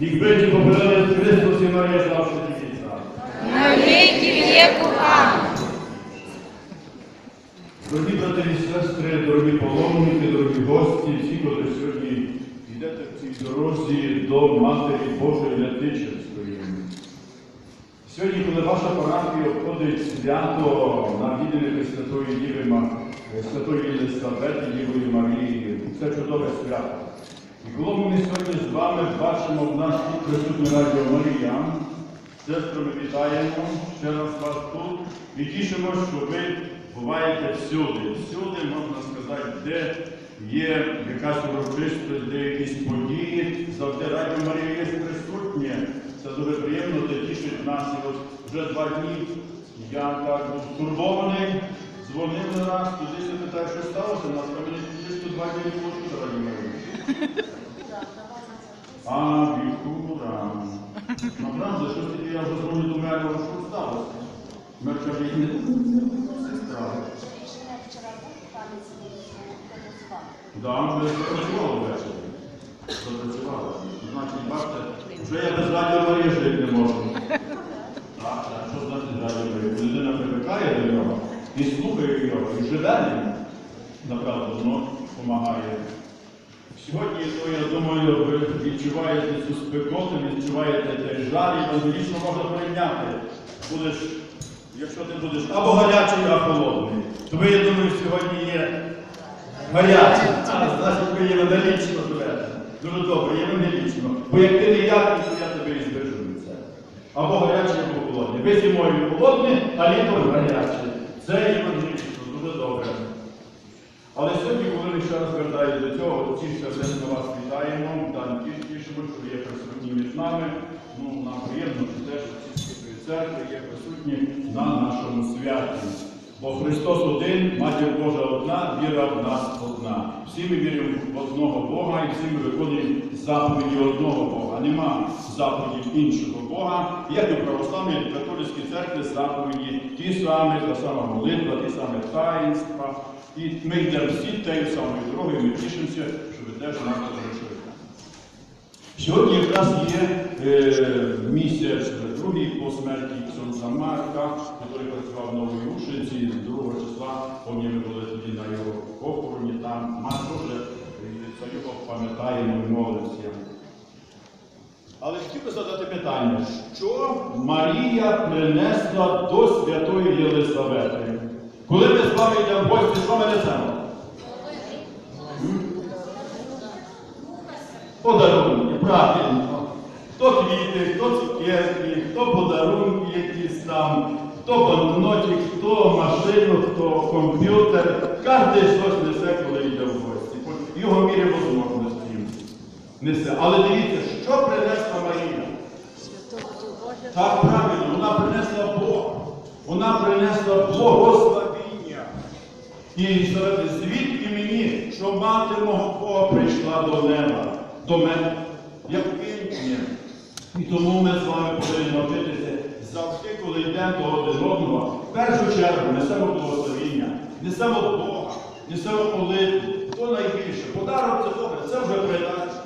Niech będzie pochwalony Chrystus i Maria zawsze dziecięca. На веки веку. Аминь. Дорогі брати і сестри, дорогі паломники, дорогі гості, всі, коли сьогодні йдете в цій дорозі до Матері Божої Лятичевської. Сьогодні, коли ваша парафія обходить свято на відділі Святої Діви Святої Єлисавети, Дівої Марії, це чудове свято. І коли ми сьогодні з вами бачимо в нас тут присутнє Радіо Марія, сестри, ми вітаємо ще раз вас тут і тішимося, що ви буваєте всюди. Всюди, можна сказати, де є якась урочистість, де якісь події, завжди Радіо Марія є присутнє. Це дуже приємно, це тішить нас. І от вже два дні я так був стурбований, дзвонив не раз, туди се питаю, що сталося, нас мені десь два дні не чути Радіо Марії. А, віхура. Направда, що тоді я вже дзвоню до мене, що сталося? Мер каже, «Ні, сестра. Да, ми запрацювали ввечері. Запрацювали. Значить, бачите, вже я без радіо Марії жити не можу. Так, так, що значить радіо Марії? Людина привикає до нього і слухає його, і живе ним. Направду, воно допомагає. Сьогодні, то, я думаю, ви відчуваєте цю спекоту, відчуваєте цей жар, і логічно можна прийняти. Будеш, якщо ти будеш або гарячий, або холодний. То ви, я думаю, сьогодні є гарячий. А, значить, ви є медалічно живете. Дуже добре, є медалічно. Бо як ти не яркий, то я тебе і збережу від це. Або гарячий, або холодний. Ви зимою холодний, а літом гарячий. Це є медалічно, дуже добре. Але сьогодні, коли ми ще раз звертаюся до цього, ці сердечно вас вітаємо, та ті тішимо, що є присутні між нами. Ну, нам приємно, що теж ці церкви є присутні на нашому святі. Бо Христос один, Матір Божа одна, віра в нас одна. Всі ми віримо в одного Бога і всі ми виконуємо заповіді одного Бога. Нема заповідів іншого Бога. Як і в православній і католицькій церкві заповіді ті самі, та сама молитва, ті самі таїнства. І ми йдемо всі тією самою дорогою, ми тішимося, що ви теж нас залишили. Сьогодні якраз є е, місяць другий по смерті Ксенца Марка, який працював в Новій Ушиці, 2 числа, помні були тоді на його похороні, там Марко вже за його пам'ятаємо і молимося. Але хотів би задати питання, що Марія принесла до святої Єлисавети? Коли ми з вами йдемо в гості, що ми несемо? Подарунки, правильно. Хто квіти, хто цукерки, хто подарунки якісь там, хто банкнотик, хто машину, хто комп'ютер. Кожен щось несе, коли йде в гості. Його мірі можливості несе. Але дивіться, що принесла Марія? Так правильно, вона принесла Бога. Вона принесла благословіння. І звідки мені, що мати мого Бога прийшла до неба, до мене, як він. І тому ми з вами повинні навчитися завжди, коли йдемо до один одного, в першу чергу несемо благословіння, несемо Бога, несемо молитву. То найбільше. Подарок це добре, це вже передача.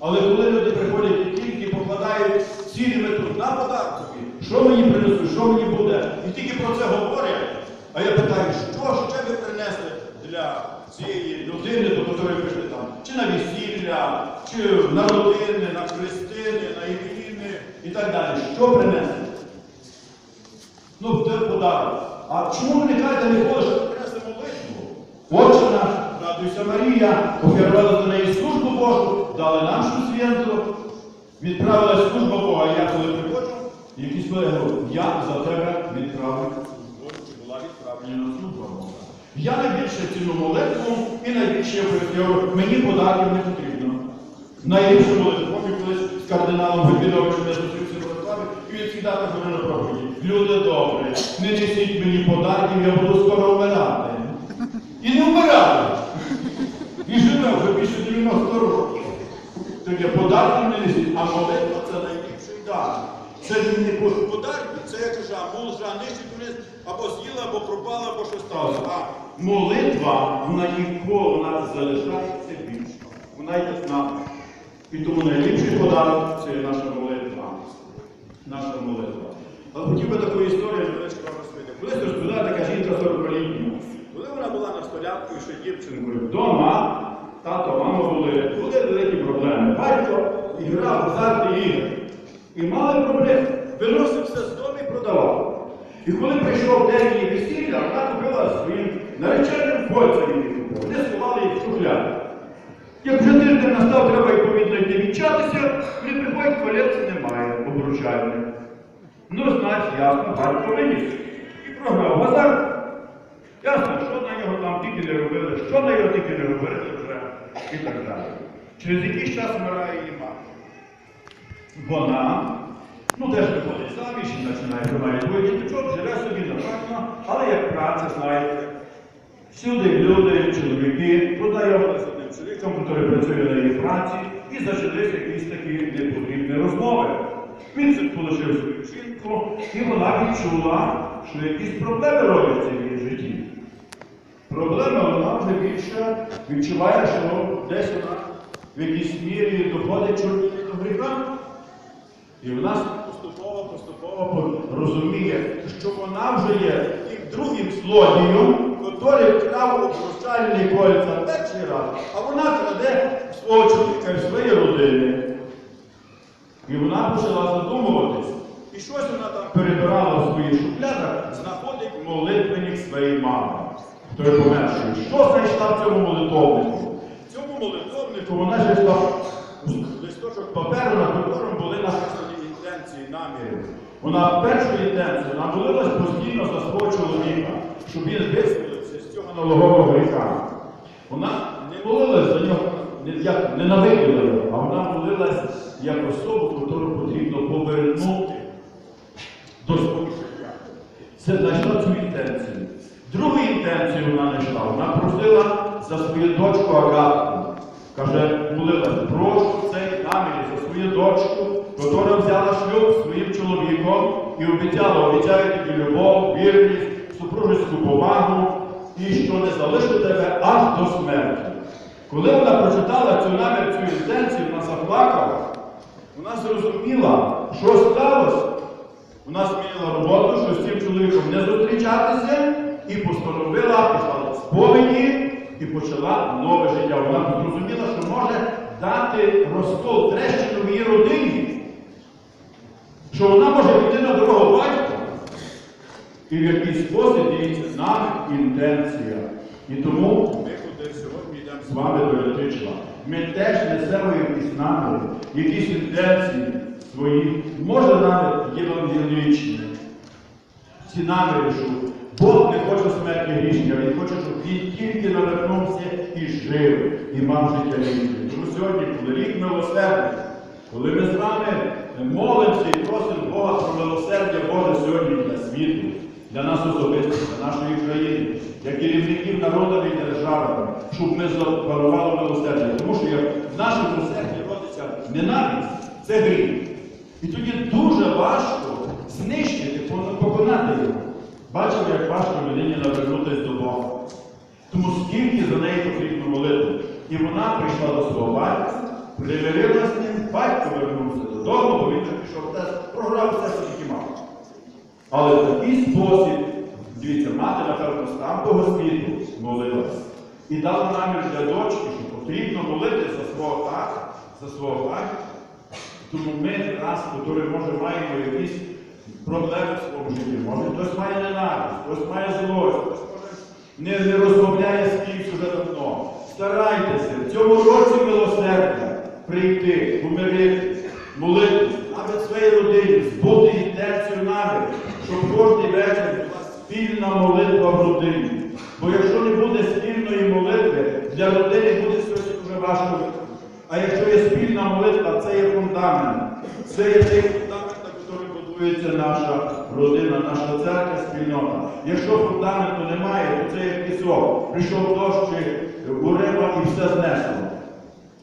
Але коли люди приходять і тільки покладають цілі мету на подарки, що мені принесуть, що мені буде, і тільки про це говорять. А я питаю, що ще ви принесли для цієї людини, до якої прийшли там, чи на весілля, чи на родини, на хрестини, на іменини і так далі. Що принесли? Ну, це подарок. А чому ви не кажете, не хочеш, принесли молитву? Отче наш, радуйся Марія, офірували до неї службу Божу, дали нашу святу, відправила служба Бога, я коли приходжу, якісь люди говорять, я за тебе відправив службу, чи була відправлена служба Бога. Я найбільше ціну молитву і найбільше я мені подарків не потрібно. Найбільше молитву, колись з кардиналом Губіновичем я зустрівся в Вроцлаві, і він завжди говорив на проповіді. Люди добрі, не несіть мені подарків, я буду скоро вмирати. І не вмираю. І живе вже більше 90 років. Так я подарки не несіть, а молитва це найбільший дар. Це не подарки, це я кажу, а мужа нижче або з'їла, або пропала, або що сталося. А молитва, вона ніколи вона залишається більше. вона йде з нами. І тому найліпший подарунок це наша молитва. Наша молитва. Але хотів би таку історію невеличку вам розповісти. Колись розповідала така жінка 40-літня. Коли вона була на столяркою ще дівчинкою вдома, тато, мама були, були великі проблеми. Батько грав в азартні ігри. І мали проблеми. Виносив все з дому і продавав. І коли прийшов день її весілля, вона купила своїм нареченим кольця її купила. Вони сховали їх в шухляду. Як вже тиждень настав, треба відповідно йти вінчатися, вони приходять, колець немає обручальних. Ну, значить, ясно, батько виніс. І програв базар. Ясно, що на нього там тільки не робили, що на його тільки не робили вже і так далі. Через якийсь час вмирає її мати. Вона, ну теж виходить заміж і починає приймати двоє діточок, живе собі нормально, але як праця, знаєте, всюди люди, чоловіки, познайомилися з одним чоловіком, який працює на її праці, і почалися якісь такі непотрібні розмови. Він отримав свою жінку, і вона відчула, що якісь проблеми робляться в її житті. Проблема вона вже більше відчуває, що десь вона в якійсь мірі доходить чорні до гріха. І вона поступово, поступово розуміє, що вона вже є тим другим злодієм, який вкрав обручальний кольця перший раз, а вона краде свого чоловіка і своєї родини. І вона почала задумуватись. І щось вона там перебирала в своїх шухлядах, знаходить молитвенник своєї мами. Той померший. Що знайшла в цьому молитовнику? В цьому молитовнику вона знайшла листочок паперу, на якому були написані інтенції, наміри. Вона першу інтенцію вона молилась постійно за свого чоловіка, щоб він визволився з цього налогового гріха. Вона не молилась за нього, не, як ненавиділа його, а вона молилась як особу, яку потрібно повернути до свого. Це знайшла цю інтенцію. Другу інтенцію вона знайшла. Вона просила за свою дочку Агатку. Каже, молилась, прошу цей намір за свою дочку, яка взяла шлюб своїм чоловіком і обіцяла, обіцяю тобі любов, вірність, супружеську повагу і що не залишу тебе аж до смерті. Коли вона прочитала цю намір, цю інтенцію, вона заплакала, вона зрозуміла, що сталося. Вона змінила роботу, що з цим чоловіком не зустрічатися, і постановила, пішла до сповіді і почала нове життя. Вона зрозуміла, що може дати розкол трещину в її родині, що вона може піти на дорогу батька. І в якийсь спосіб дивіться нам інтенція. І тому ми з вами до Летичева. Ми теж несемо якісь наміри, якісь інтенції свої, може навіть євангелічні. Ці наміри, що Бог не хоче смерті грішника, Він хоче, щоб він тільки навернувся і жив, і мав життя вічне. Тому сьогодні, коли рік милосердя, коли ми з вами молимося і просимо Бога про милосердя Боже сьогодні для світу, для нас особисто, для нашої країни, для керівників народами і державами, щоб ми запанували милосердя. Тому що як в нашому серці родиться ненависть, це гріх. І тоді дуже важко знищити, поконати його. Бачимо, як важко людині навернутися до Бога. Тому скільки за неї потрібно молити. І вона прийшла до свого батька, примирилася з ним, батько вернувся додому, бо він вже пішов теж, програв все, що тільки мав. Але в такий спосіб, дивіться, мати, напевно, з тамтого світу молилась. І дала намір для дочки, що потрібно молити за свого тата, за свого батька. Тому ми раз, які, може, маємо якісь проблеми в своєму житті. Може, хтось має ненависть, хтось має злость, хтось не, не розмовляє кимось уже давно. Старайтеся в цьому році милосердя прийти, помиритись, молитись, навіть своїй родині, збути інтенцію намір, щоб кожен вечір спільна молитва в родині. Бо якщо не буде спільної молитви, для родини буде сьогодні дуже важко. А якщо є спільна молитва, це є фундамент. Це є той фундамент, на який будується наша родина, наша церква, спільнота. Якщо фундаменту немає, то це як пісок. Прийшов дощ чи урева і все знесло.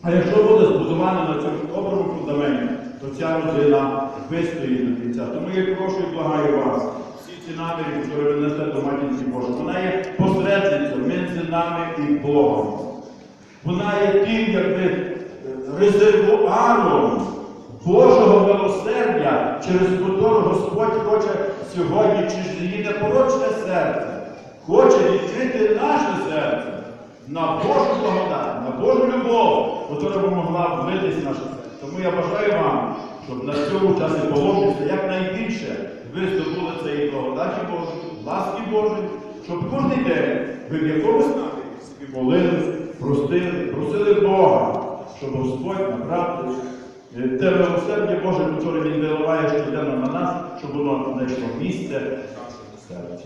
А якщо буде збудовано на цьому доброму фундаменті, то ця родина вистоїть до кінця. Тому я прошу і благаю вас. Всі ці наміри, які ви несете до матінці Божої, вона є посередницею між нами і Богом. Вона є тим, якби резервуаром Божого милосердя, через котру Господь хоче сьогодні, через її непорочне серце, хоче відкрити наше серце на Божу благодать, на Божу любов, яка могла вбитись в наше серце. Тому я бажаю вам, щоб на цьому часі положитися якнайбільше ви здобули цієї благодаті Божої, ласки Божої, щоб кожен день ви в якомусь напрямку собі молились, простили, просили Бога, щоб Господь направив е, те милосердя Боже, яке Він виливає щоденно на нас, щоб воно знайшло місце в серці.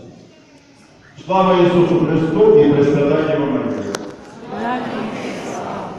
Слава Ісусу Христу і Пресвятання Марії!